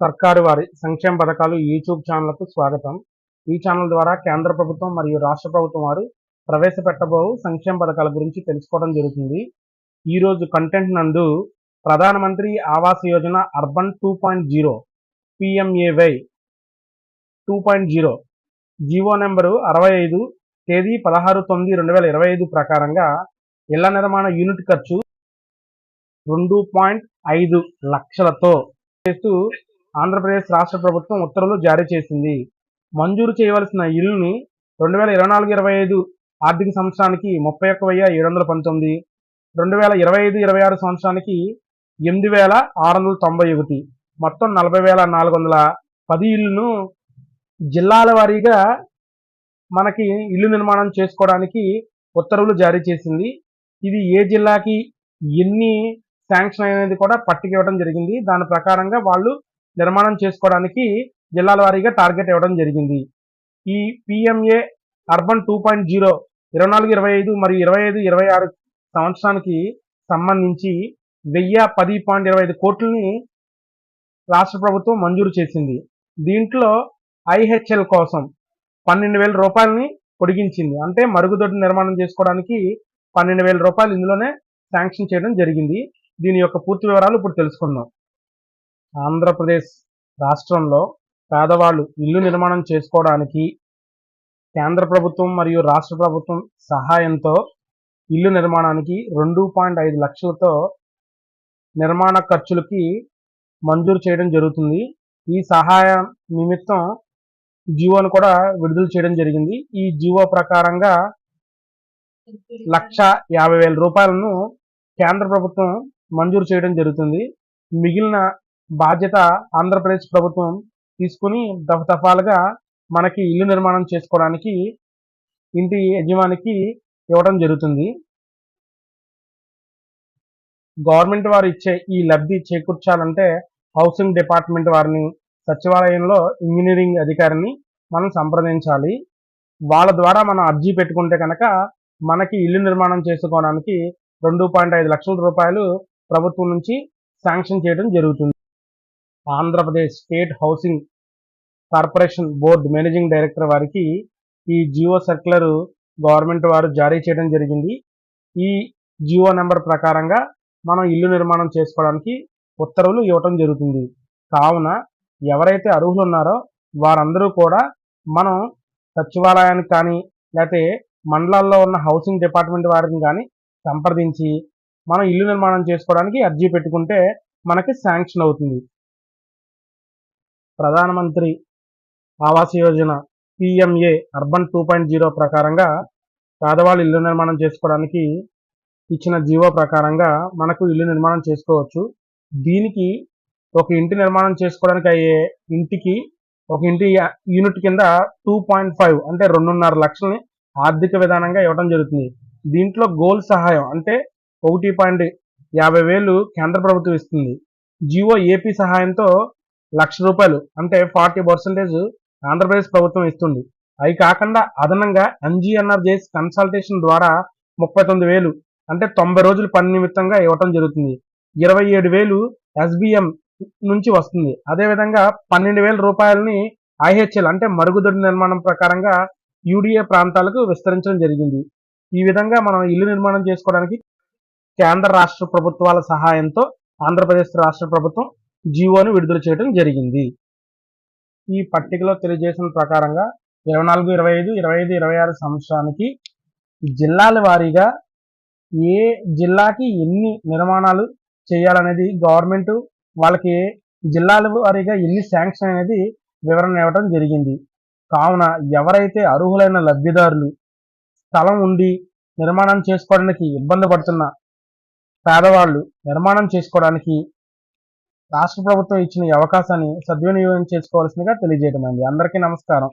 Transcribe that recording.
సర్కారు వారి సంక్షేమ పథకాలు యూట్యూబ్ ఛానల్కు స్వాగతం. ఈ ఛానల్ ద్వారా కేంద్ర ప్రభుత్వం మరియు రాష్ట్ర ప్రభుత్వం వారు ప్రవేశపెట్టబో సంక్షేమ పథకాల గురించి తెలుసుకోవడం జరుగుతుంది. ఈరోజు కంటెంట్ నందు Pradhan Mantri Awas Yojana urban two point zero PMAY two point zero GO number అరవై ఐదు తేదీ పదహారు తొమ్మిది రెండు వేల ఇరవై ఐదు ప్రకారంగా ఇళ్ళ నిర్మాణ యూనిట్ ఖర్చు రెండు పాయింట్ ఐదు లక్షలతో చేస్తూ ఆంధ్రప్రదేశ్ రాష్ట్ర ప్రభుత్వం ఉత్తర్వులు జారీ చేసింది. మంజూరు చేయవలసిన ఇల్లుని రెండు వేల ఇరవై నాలుగు ఇరవై ఐదు ఆర్థిక సంవత్సరానికి ముప్పై ఒక్క వెయ్యి ఏడు వందల పంతొమ్మిది రెండు వేల ఇరవై ఐదు ఇరవై ఆరు సంవత్సరానికి ఎనిమిది వేల ఆరు వందల తొంభై ఒకటి. మొత్తం నలభై వేల నాలుగు వందల పది ఇల్లును జిల్లాల వారీగా మనకి ఇల్లు నిర్మాణం చేసుకోవడానికి ఉత్తర్వులు జారీ చేసింది. ఇది ఏ జిల్లాకి ఎన్ని శాంక్షన్ అనేది కూడా పట్టిక ఇవ్వడం జరిగింది. దాని ప్రకారంగా వాళ్ళు నిర్మాణం చేసుకోవడానికి జిల్లాల వారీగా టార్గెట్ ఇవ్వడం జరిగింది. ఈ PMA urban two point zero ఇరవై నాలుగు ఇరవై ఐదు మరియు ఇరవై ఐదు ఇరవై ఆరు సంవత్సరానికి సంబంధించి వెయ్యి పది పాయింట్ ఇరవై ఐదు కోట్లని రాష్ట్ర ప్రభుత్వం మంజూరు చేసింది. దీంట్లో ఐహెచ్ఎల్ కోసం పన్నెండు వేల రూపాయలని పొడిగించింది. అంటే మరుగుదొడ్డి నిర్మాణం చేసుకోవడానికి పన్నెండు వేల రూపాయలు ఇందులోనే శాంక్షన్ చేయడం జరిగింది. దీని యొక్క పూర్తి వివరాలు ఇప్పుడు తెలుసుకుందాం. ఆంధ్రప్రదేశ్ రాష్ట్రంలో పేదవాళ్ళు ఇల్లు నిర్మాణం చేసుకోవడానికి కేంద్ర ప్రభుత్వం మరియు రాష్ట్ర ప్రభుత్వం సహాయంతో ఇల్లు నిర్మాణానికి రెండు పాయింట్ ఐదు లక్షలతో నిర్మాణ ఖర్చులకి మంజూరు చేయడం జరుగుతుంది. ఈ సహాయం నిమిత్తం జీవోను కూడా విడుదల చేయడం జరిగింది. ఈ జీవో ప్రకారంగా లక్ష యాభై వేల రూపాయలను కేంద్ర ప్రభుత్వం మంజూరు చేయడం జరుగుతుంది. మిగిలిన బాధ్యత ఆంధ్రప్రదేశ్ ప్రభుత్వం తీసుకుని దఫదఫాలుగా మనకి ఇల్లు నిర్మాణం చేసుకోవడానికి ఇంటి యజమానికి ఇవ్వడం జరుగుతుంది. గవర్నమెంట్ వారు ఇచ్చే ఈ లబ్ధి చేకూర్చాలంటే హౌసింగ్ డిపార్ట్మెంట్ వారిని సచివాలయంలో ఇంజనీరింగ్ అధికారిని మనం సంప్రదించాలి. వాళ్ళ ద్వారా మనం అర్జీ పెట్టుకుంటే కనుక మనకి ఇల్లు నిర్మాణం చేసుకోవడానికి రెండు పాయింట్ ఐదు లక్షల రూపాయలు ప్రభుత్వం నుంచి శాంక్షన్ చేయడం జరుగుతుంది. Andhra Pradesh state housing corporation board managing director వారికి ఈ జియో సర్క్యులర్ గవర్నమెంట్ వారు జారీ చేయడం జరిగింది. ఈ జియో నెంబర్ ప్రకారంగా మనం ఇల్లు నిర్మాణం చేసుకోవడానికి ఉత్తర్వులు ఇవ్వటం జరుగుతుంది. కావున ఎవరైతే అర్హులు ఉన్నారో వారందరూ కూడా మనం సచివాలయానికి కానీ లేకపోతే మండలాల్లో ఉన్న హౌసింగ్ డిపార్ట్మెంట్ వారిని కానీ సంప్రదించి మనం ఇల్లు నిర్మాణం చేసుకోవడానికి అర్జీ పెట్టుకుంటే మనకి శాంక్షన్ అవుతుంది. Pradhan Mantri Awas Yojana PMA urban two point zero ప్రకారంగా పేదవాళ్ళు ఇల్లు నిర్మాణం చేసుకోవడానికి ఇచ్చిన జీవో ప్రకారంగా మనకు ఇల్లు నిర్మాణం చేసుకోవచ్చు. దీనికి ఒక ఇంటి నిర్మాణం చేసుకోవడానికి అయ్యే ఇంటికి ఒక ఇంటి యూనిట్ కింద టూ పాయింట్ ఫైవ్ అంటే రెండున్నర లక్షల్ని ఆర్థిక విధానంగా ఇవ్వడం జరుగుతుంది. దీంట్లో గోల్ సహాయం అంటే ఒకటి పాయింట్ యాభై వేలు కేంద్ర ప్రభుత్వం ఇస్తుంది. జియో ఏపీ సహాయంతో లక్ష రూపాయలు అంటే ఫార్టీ పర్సెంటేజ్ ఆంధ్రప్రదేశ్ ప్రభుత్వం ఇస్తుంది. అవి కాకుండా అదనంగా ఎంజీఎన్ఆర్జేస్ కన్సల్టేషన్ ద్వారా ముప్పై తొమ్మిది వేలు అంటే తొంభై రోజులు పని నిమిత్తంగా ఇవ్వటం జరుగుతుంది. ఇరవై ఏడు వేలు ఎస్బిఎం నుంచి వస్తుంది. అదేవిధంగా పన్నెండు వేల రూపాయలని ఐహెచ్ఎల్ అంటే మరుగుదొడ్డి నిర్మాణం ప్రకారంగా యూడిఏ ప్రాంతాలకు విస్తరించడం జరిగింది. ఈ విధంగా మనం ఇల్లు నిర్మాణం చేసుకోవడానికి కేంద్ర రాష్ట్ర ప్రభుత్వాల సహాయంతో ఆంధ్రప్రదేశ్ రాష్ట్ర ప్రభుత్వం జీవోని విడుదల చేయడం జరిగింది. ఈ పట్టికలో తెలియజేసిన ప్రకారంగా ఇరవై నాలుగు ఇరవై ఐదు ఇరవై ఐదు ఇరవై ఆరు సంవత్సరానికి జిల్లాల వారీగా ఏ జిల్లాకి ఎన్ని నిర్మాణాలు చేయాలనేది గవర్నమెంట్ వాళ్ళకి జిల్లాల వారీగా ఎన్ని శాంక్షన్ అనేది వివరణ ఇవ్వడం జరిగింది. కావున ఎవరైతే అర్హులైన లబ్ధిదారులు స్థలం ఉండి నిర్మాణం చేసుకోవడానికి ఇబ్బంది పడుతున్న పేదవాళ్ళు నిర్మాణం చేసుకోవడానికి రాష్ట్ర ప్రభుత్వం ఇచ్చిన ఈ అవకాశాన్ని సద్వినియోగం చేసుకోవాల్సిందిగా తెలియజేయడం అందరికీ నమస్కారం.